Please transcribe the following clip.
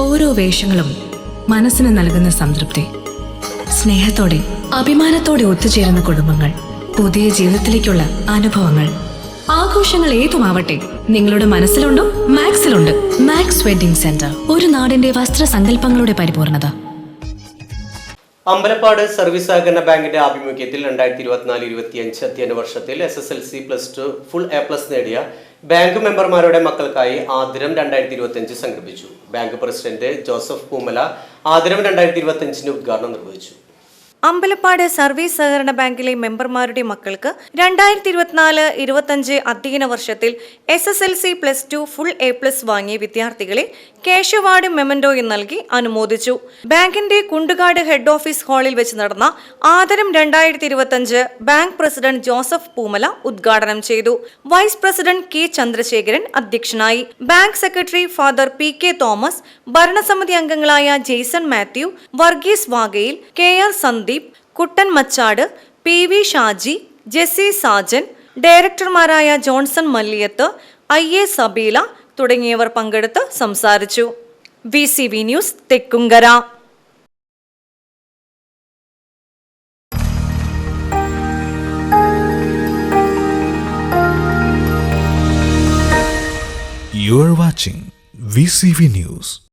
ഓരോ വേഷങ്ങളും മനസ്സിന് നൽകുന്ന സംതൃപ്തി. സ്നേഹത്തോടെ അഭിമാനത്തോടെ ഒത്തുചേരുന്ന കുടുംബങ്ങൾ പുതിയ ജീവിതത്തിലേക്കുള്ള അനുഭവങ്ങൾ. ആഘോഷങ്ങൾ ഏതുമാവട്ടെ നിങ്ങളുടെ മനസ്സിലുണ്ടോ മാക്സിലുണ്ട്. മാക്സ് വെഡിംഗ് സെന്റർ ഒരു നാടിന്റെ വസ്ത്രസങ്കല്പങ്ങളുടെ പരിപൂർണത. അമ്പലപ്പാട് സർവീസ് സഹകരണ ബാങ്കിന്റെ ആഭിമുഖ്യത്തിൽ രണ്ടായിരത്തി ഇരുപത്തിനാല് ഇരുപത്തിയഞ്ച് അധ്യയന വർഷത്തിൽ S S L C plus two full A plus നേടിയ ബാങ്ക് മെമ്പർമാരുടെ മക്കൾക്കായി ആദരം രണ്ടായിരത്തി ഇരുപത്തിയഞ്ച് സംഘടിപ്പിച്ചു. ബാങ്ക് പ്രസിഡന്റ് ജോസഫ് പൂമല ആദരം രണ്ടായിരത്തി ഇരുപത്തിയഞ്ചിന്റെ ഉദ്ഘാടനം നിർവഹിച്ചു. അമ്പലപ്പാട് സർവീസ് സഹകരണ ബാങ്കിലെ മെമ്പർമാരുടെ മക്കൾക്ക് രണ്ടായിരത്തി ഇരുപത്തിനാല് ഇരുപത്തഞ്ച് അധ്യയന വർഷത്തിൽ S S L C plus two full A plus വാങ്ങിയ വിദ്യാർത്ഥികളെ ക്യാഷ് അവാർഡ് മെമന്റോയും നൽകി അനുമോദിച്ചു. ബാങ്കിന്റെ കുണ്ടുകാട് ഹെഡ് ഓഫീസ് ഹാളിൽ വെച്ച് നടന്ന ആദരം രണ്ടായിരത്തി ഇരുപത്തഞ്ച് ബാങ്ക് പ്രസിഡന്റ് ജോസഫ് പൂമല ഉദ്ഘാടനം ചെയ്തു. വൈസ് പ്രസിഡന്റ് കെ ചന്ദ്രശേഖരൻ അധ്യക്ഷനായി. Bank secretary father P K Thomas ഭരണസമിതി അംഗങ്ങളായ Jaison Mathew Varghese വാഗയിൽ K R Sandeep Kuttan Machad P V Shaji Jessy Sajan ഡയറക്ടർമാരായ Johnson Malliyath I A Sabeela തുടങ്ങിയവർ പങ്കെടുത്ത് സംസാരിച്ചു V C V news Thekkumkara You are watching VCV News.